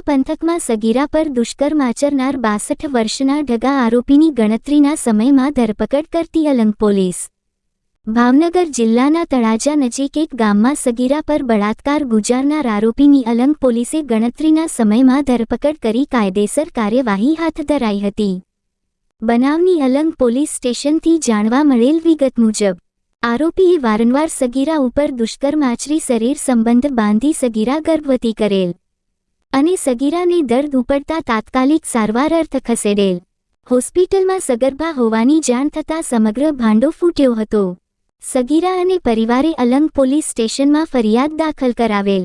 પંથકમાં સગીરા પર દુષ્કર્મ આચરનાર બાસઠ વર્ષના ઢગા આરોપીની ગણતરીના સમયમાં ધરપકડ કરતી અલંગ પોલીસ. ભાવનગર જિલ્લાના તળાજા નજીક એક ગામમાં સગીરા પર બળાત્કાર ગુજારનાર આરોપીની અલંગ પોલીસે ગણતરીના સમયમાં ધરપકડ કરી કાયદેસર કાર્યવાહી હાથ ધરાઈ હતી. બનાવની અલંગ પોલીસ સ્ટેશનથી જાણવા મળેલ વિગત મુજબ, આરોપીએ વારંવાર સગીરા ઉપર દુષ્કર્મ આચરી શરીર સંબંધ બાંધી સગીરા ગર્ભવતી કરેલ. અને સગીરાને દર્દ ઉપડતા તાત્કાલિક સારવાર અર્થ ખસેડેલ. હોસ્પિટલમાં સગર્ભા હોવાની જાણ થતાં સમગ્ર ભાંડો ફૂટ્યો હતો. સગીરા અને પરિવારે અલંગ પોલીસ સ્ટેશનમાં ફરિયાદ દાખલ કરાવેલ.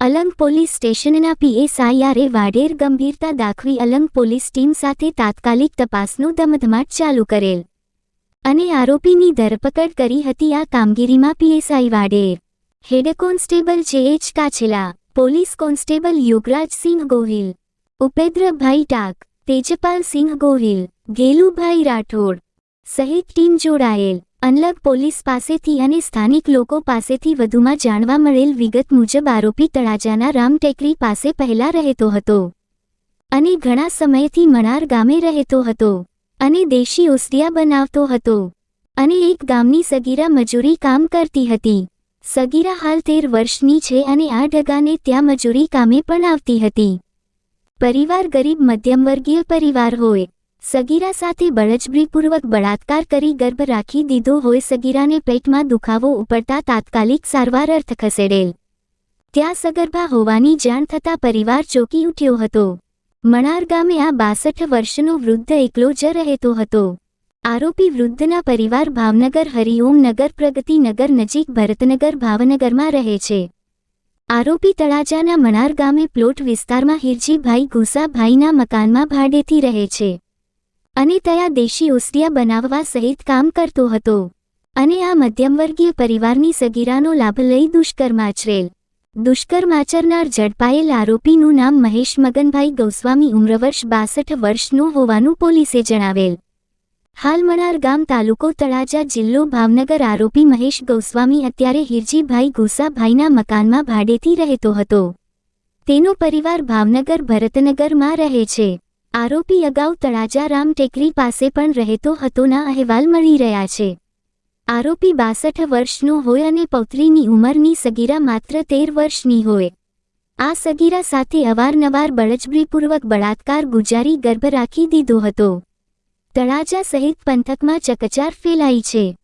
અલંગ પોલીસ સ્ટેશનના પીએસઆઈઆરે વાડેર ગંભીરતા દાખવી અલંગ પોલીસ ટીમ સાથે તાત્કાલિક તપાસનો ધમધમાટ ચાલુ કરેલ. અને આરોપીની ધરપકડ કરી હતી આ કામગીરીમાં PSI Vader head constable J H Kachhela. Police constable Yugrajsinh Gohil, Upendrabhai Tak Tejpalsinh Gohil, Gelubhai Rathod સહિત ટીમ જોડાયેલ. અનલગ પોલીસ પાસેથી અને સ્થાનિક લોકો પાસેથી વધુમાં જાણવા મળેલ વિગત મુજબ આરોપી તળાજાના રામટેકરી પાસે પહેલા રહેતો હતો અને ઘણા સમયથી મણાર ગામે રહેતો હતો અને દેશી ઓસડિયા બનાવતો હતો અને એક ગામની સગીરા મજૂરી કામ કરતી હતી. સગીરા હાલ તેર વર્ષની છે અને આ ઢગાને ત્યાં મજૂરી કામે પણ આવતી હતી. પરિવાર ગરીબ મધ્યમવર્ગીય પરિવાર હોય. સગીરા સાથે બળજબરીપૂર્વક બળાત્કાર કરી ગર્ભ રાખી દીધો હોય સગીરાને પેટમાં દુખાવો ઉપડતા તાત્કાલિક સારવાર અર્થ ખસેડેલ. ત્યાં સગર્ભા હોવાની જાણ થતાં પરિવાર ચોકી ઉઠ્યો હતો. મણાર ગામે આ બાસઠ વર્ષનો વૃદ્ધ એકલો જ રહેતો હતો. આરોપી વૃદ્ધના પરિવાર ભાવનગર, હરિઓમ નગર, પ્રગતિ નગર નજીક ભરતનગર, ભાવનગરમાં રહે છે. આરોપી તળાજાના મણાર ગામે પ્લોટ વિસ્તારમાં હિરજીભાઈ ઘુસાભાઈના મકાનમાં ભાડેથી રહે છે અને ત્યાં દેશી ઓસડિયા બનાવવા સહિત કામ કરતો હતો અને આ મધ્યમવર્ગીય પરિવારની સગીરાનો લાભ લઈ દુષ્કર્મ આચરેલ. દુષ્કર્મ આચરનાર ઝડપાયેલ આરોપીનું નામ મહેશ મગનભાઈ ગૌસ્વામી ઉમ્ર બાસઠ વર્ષનું હોવાનું પોલીસે જણાવેલ. હાલ મણાર ગામ તાલુકો તળાજા જિલ્લો ભાવનગર આરોપી મહેશ ગૌસ્વામી અત્યારે હિરજીભાઈ ગુસાભાઈના મકાનમાં ભાડેથી રહેતો હતો. તેનો પરિવાર ભાવનગર ભરતનગરમાં રહે છે. આરોપી અગાઉ તળાજા રામ ટેકરી પાસે પણ રહેતો હતોના અહેવાલ મળી રહ્યા છે. આરોપી બાસઠ વર્ષનો હોય અને પૌત્રીની ઉંમરની સગીરા માત્ર તેર વર્ષની હોય. આ સગીરા સાથે અવારનવાર બળજબરીપૂર્વક બળાત્કાર ગુજારી ગર્ભ રાખી દીધો હતો. તળાજા સહિત પંથકમાં ચકચાર ફેલાઈ છે.